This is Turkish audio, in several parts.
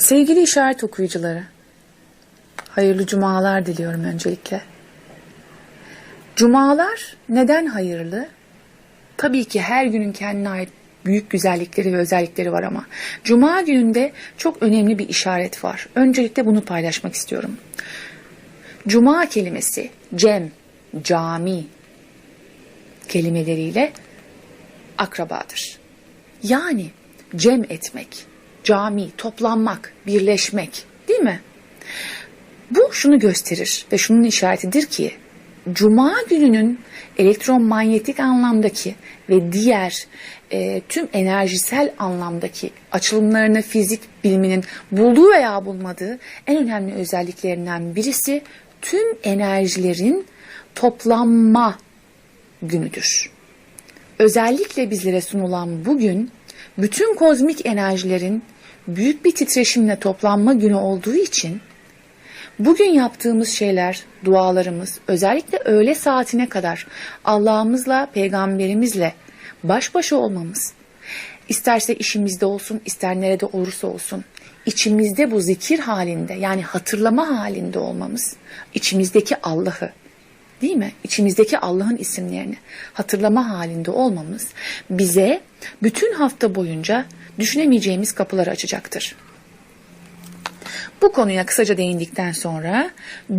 Sevgili işaret okuyucuları, hayırlı cumalar diliyorum öncelikle. Cumalar neden hayırlı? Tabii ki her günün kendine ait büyük güzellikleri ve özellikleri var ama Cuma gününde çok önemli bir işaret var. Öncelikle bunu paylaşmak istiyorum. Cuma kelimesi cem, cami kelimeleriyle akrabadır. Yani cem etmek, cami, toplanmak, birleşmek değil mi? Bu şunu gösterir ve şunun işaretidir ki Cuma gününün elektromanyetik anlamdaki ve diğer e, tüm enerjisel anlamdaki açılımlarını fizik biliminin bulduğu veya bulmadığı en önemli özelliklerinden birisi tüm enerjilerin toplanma günüdür. Özellikle bizlere sunulan bugün bütün kozmik enerjilerin büyük bir titreşimle toplanma günü olduğu için bugün yaptığımız şeyler, dualarımız özellikle öğle saatine kadar Allah'ımızla, peygamberimizle baş başa olmamız, isterse işimizde olsun, ister nerede olursa olsun, içimizde bu zikir halinde yani hatırlama halinde olmamız, içimizdeki Allah'ı, değil mi? İçimizdeki Allah'ın isimlerini hatırlama halinde olmamız bize bütün hafta boyunca düşünemeyeceğimiz kapıları açacaktır. Bu konuya kısaca değindikten sonra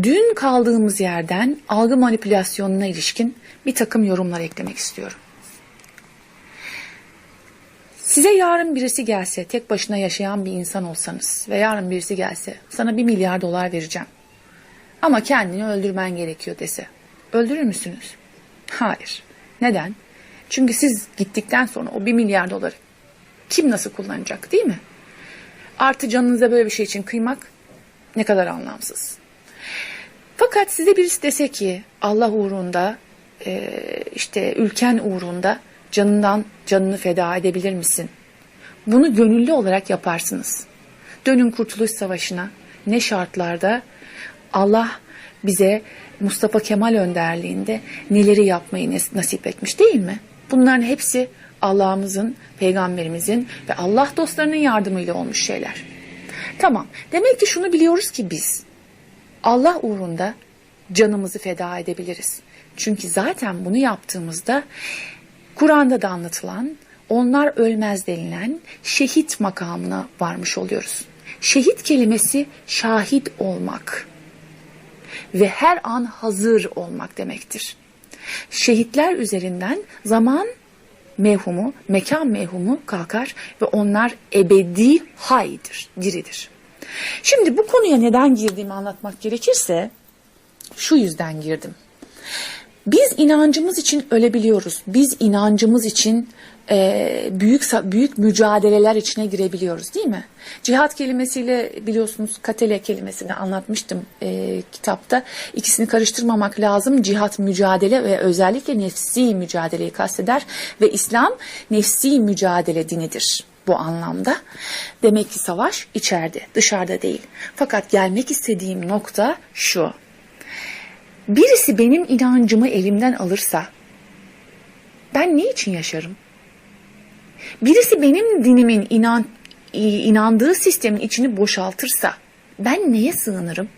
dün kaldığımız yerden algı manipülasyonuna ilişkin bir takım yorumlar eklemek istiyorum. Size yarın birisi gelse, tek başına yaşayan bir insan olsanız ve yarın birisi gelse sana bir milyar dolar vereceğim. Ama kendini öldürmen gerekiyor dese. Öldürür müsünüz? Hayır. Neden? Çünkü siz gittikten sonra o bir milyar doları kim nasıl kullanacak değil mi? Artı canınıza böyle bir şey için kıymak ne kadar anlamsız. Fakat size birisi dese ki Allah uğrunda e, işte ülken uğrunda canından canını feda edebilir misin? Bunu gönüllü olarak yaparsınız. Dönün Kurtuluş Savaşı'na ne şartlarda Allah bize Mustafa Kemal önderliğinde neleri yapmayı nasip etmiş değil mi? Bunların hepsi Allah'ımızın, peygamberimizin ve Allah dostlarının yardımıyla olmuş şeyler. Tamam. Demek ki şunu biliyoruz ki biz Allah uğrunda canımızı feda edebiliriz. Çünkü zaten bunu yaptığımızda Kur'an'da da anlatılan onlar ölmez denilen şehit makamına varmış oluyoruz. Şehit kelimesi şahit olmak ve her an hazır olmak demektir. Şehitler üzerinden zaman mevhumu, mekan mevhumu kalkar ve onlar ebedi haydır, diridir. Şimdi bu konuya neden girdiğimi anlatmak gerekirse şu yüzden girdim. Biz inancımız için ölebiliyoruz. Biz inancımız için e, büyük büyük mücadeleler içine girebiliyoruz değil mi? Cihat kelimesiyle biliyorsunuz katele kelimesini anlatmıştım e, kitapta. İkisini karıştırmamak lazım. Cihat mücadele ve özellikle nefsi mücadeleyi kasteder ve İslam nefsi mücadele dinidir bu anlamda. Demek ki savaş içeride, dışarıda değil. Fakat gelmek istediğim nokta şu. Birisi benim inancımı elimden alırsa ben ne için yaşarım? Birisi benim dinimin inan, inandığı sistemin içini boşaltırsa ben neye sığınırım?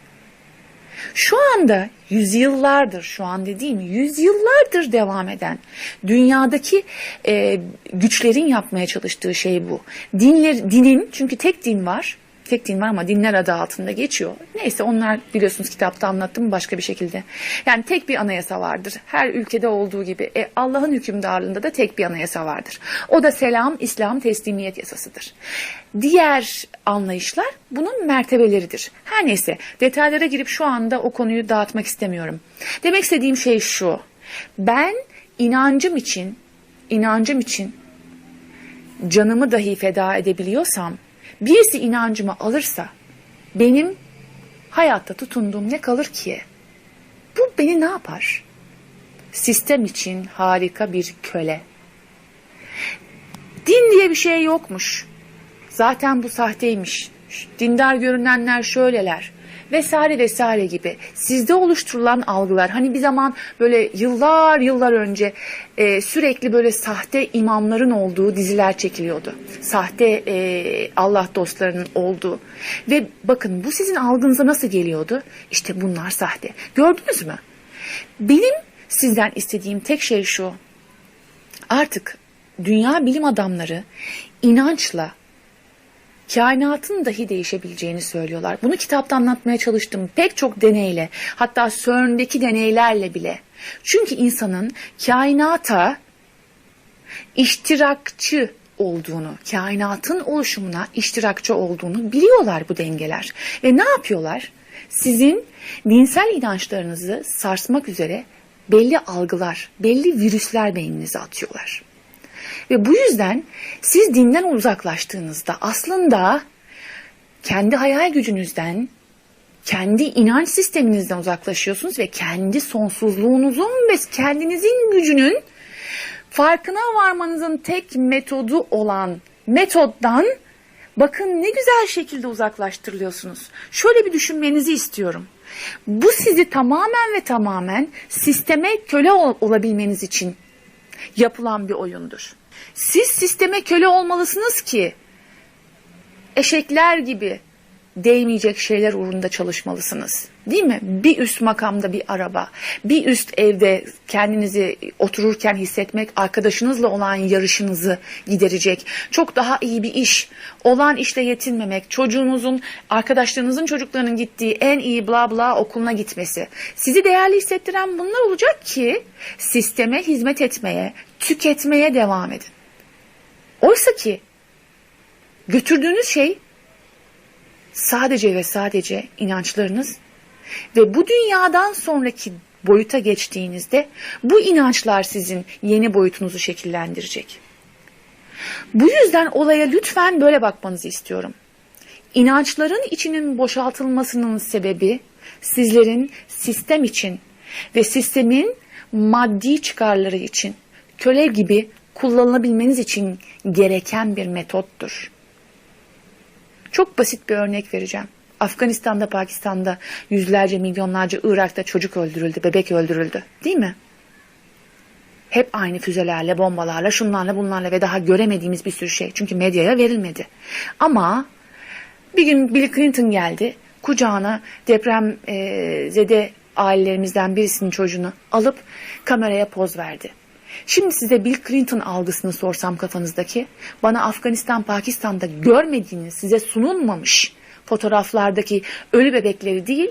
Şu anda yüzyıllardır, şu an dediğim yüzyıllardır devam eden dünyadaki e, güçlerin yapmaya çalıştığı şey bu. Dinler, dinin çünkü tek din var tek din var ama dinler adı altında geçiyor. Neyse onlar biliyorsunuz kitapta anlattım başka bir şekilde. Yani tek bir anayasa vardır. Her ülkede olduğu gibi. E, Allah'ın hükümdarlığında da tek bir anayasa vardır. O da selam, İslam, teslimiyet yasasıdır. Diğer anlayışlar bunun mertebeleridir. Her neyse detaylara girip şu anda o konuyu dağıtmak istemiyorum. Demek istediğim şey şu. Ben inancım için, inancım için canımı dahi feda edebiliyorsam birisi inancımı alırsa benim hayatta tutunduğum ne kalır ki? Bu beni ne yapar? Sistem için harika bir köle. Din diye bir şey yokmuş. Zaten bu sahteymiş. Dindar görünenler şöyleler vesaire vesaire gibi sizde oluşturulan algılar hani bir zaman böyle yıllar yıllar önce e, sürekli böyle sahte imamların olduğu diziler çekiliyordu. Sahte e, Allah dostlarının olduğu ve bakın bu sizin algınıza nasıl geliyordu? İşte bunlar sahte. Gördünüz mü? Benim sizden istediğim tek şey şu. Artık dünya bilim adamları inançla kainatın dahi değişebileceğini söylüyorlar. Bunu kitapta anlatmaya çalıştım. Pek çok deneyle, hatta CERN'deki deneylerle bile. Çünkü insanın kainata iştirakçı olduğunu, kainatın oluşumuna iştirakçı olduğunu biliyorlar bu dengeler. Ve ne yapıyorlar? Sizin dinsel inançlarınızı sarsmak üzere belli algılar, belli virüsler beyninize atıyorlar. Ve bu yüzden siz dinden uzaklaştığınızda aslında kendi hayal gücünüzden, kendi inanç sisteminizden uzaklaşıyorsunuz ve kendi sonsuzluğunuzun ve kendinizin gücünün farkına varmanızın tek metodu olan metoddan bakın ne güzel şekilde uzaklaştırılıyorsunuz. Şöyle bir düşünmenizi istiyorum. Bu sizi tamamen ve tamamen sisteme köle ol- olabilmeniz için yapılan bir oyundur. Siz sisteme köle olmalısınız ki eşekler gibi değmeyecek şeyler uğrunda çalışmalısınız. Değil mi? Bir üst makamda bir araba, bir üst evde kendinizi otururken hissetmek arkadaşınızla olan yarışınızı giderecek. Çok daha iyi bir iş, olan işle yetinmemek, çocuğunuzun, arkadaşlarınızın çocuklarının gittiği en iyi bla bla okuluna gitmesi. Sizi değerli hissettiren bunlar olacak ki sisteme hizmet etmeye, tüketmeye devam edin. Oysa ki götürdüğünüz şey sadece ve sadece inançlarınız ve bu dünyadan sonraki boyuta geçtiğinizde bu inançlar sizin yeni boyutunuzu şekillendirecek. Bu yüzden olaya lütfen böyle bakmanızı istiyorum. İnançların içinin boşaltılmasının sebebi sizlerin sistem için ve sistemin maddi çıkarları için köle gibi kullanılabilmeniz için gereken bir metottur. Çok basit bir örnek vereceğim. Afganistan'da, Pakistan'da yüzlerce, milyonlarca Irak'ta çocuk öldürüldü, bebek öldürüldü. Değil mi? Hep aynı füzelerle, bombalarla, şunlarla, bunlarla ve daha göremediğimiz bir sürü şey. Çünkü medyaya verilmedi. Ama bir gün Bill Clinton geldi. Kucağına deprem e, zede ailelerimizden birisinin çocuğunu alıp kameraya poz verdi. Şimdi size Bill Clinton algısını sorsam kafanızdaki, bana Afganistan, Pakistan'da görmediğiniz, size sunulmamış fotoğraflardaki ölü bebekleri değil,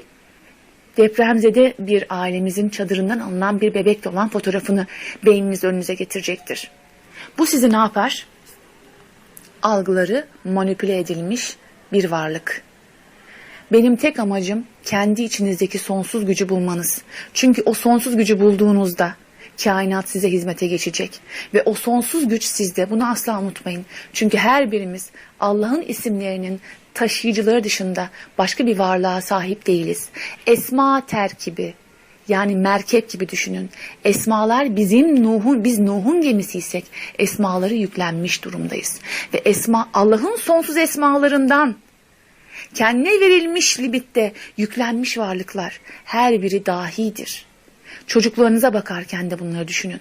depremzede bir ailemizin çadırından alınan bir bebekle olan fotoğrafını beyniniz önünüze getirecektir. Bu sizi ne yapar? Algıları manipüle edilmiş bir varlık. Benim tek amacım kendi içinizdeki sonsuz gücü bulmanız. Çünkü o sonsuz gücü bulduğunuzda kainat size hizmete geçecek. Ve o sonsuz güç sizde. Bunu asla unutmayın. Çünkü her birimiz Allah'ın isimlerinin taşıyıcıları dışında başka bir varlığa sahip değiliz. Esma terkibi yani merkep gibi düşünün. Esmalar bizim Nuh'un biz Nuh'un gemisiysek esmaları yüklenmiş durumdayız. Ve esma Allah'ın sonsuz esmalarından kendine verilmiş libitte yüklenmiş varlıklar her biri dahidir. Çocuklarınıza bakarken de bunları düşünün.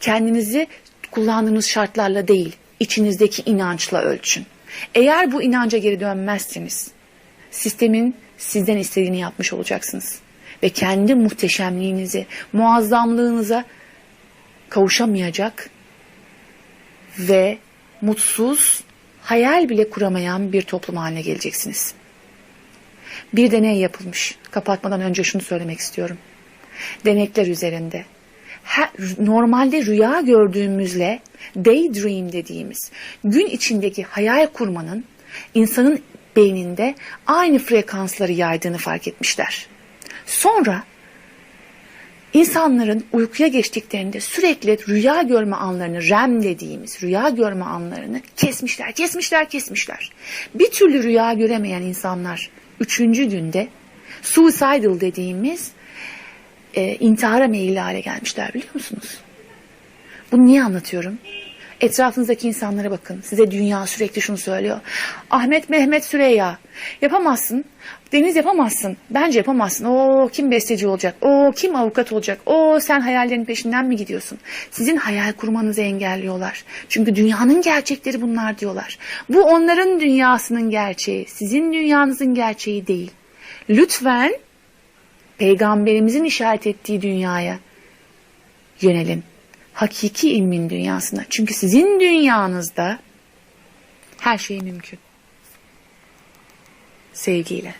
Kendinizi kullandığınız şartlarla değil, içinizdeki inançla ölçün. Eğer bu inanca geri dönmezseniz, sistemin sizden istediğini yapmış olacaksınız. Ve kendi muhteşemliğinizi, muazzamlığınıza kavuşamayacak ve mutsuz, hayal bile kuramayan bir toplum haline geleceksiniz. Bir deney yapılmış. Kapatmadan önce şunu söylemek istiyorum denekler üzerinde. Her, normalde rüya gördüğümüzle daydream dediğimiz gün içindeki hayal kurmanın insanın beyninde aynı frekansları yaydığını fark etmişler. Sonra insanların uykuya geçtiklerinde sürekli rüya görme anlarını REM dediğimiz rüya görme anlarını kesmişler, kesmişler, kesmişler. Bir türlü rüya göremeyen insanlar üçüncü günde suicidal dediğimiz e, intihara meyilli hale gelmişler biliyor musunuz? Bunu niye anlatıyorum? Etrafınızdaki insanlara bakın. Size dünya sürekli şunu söylüyor. Ahmet, Mehmet, Süreyya. Yapamazsın. Deniz yapamazsın. Bence yapamazsın. O kim besteci olacak? O kim avukat olacak? O sen hayallerin peşinden mi gidiyorsun? Sizin hayal kurmanızı engelliyorlar. Çünkü dünyanın gerçekleri bunlar diyorlar. Bu onların dünyasının gerçeği. Sizin dünyanızın gerçeği değil. Lütfen peygamberimizin işaret ettiği dünyaya yönelin. Hakiki ilmin dünyasına. Çünkü sizin dünyanızda her şey mümkün. Sevgiyle.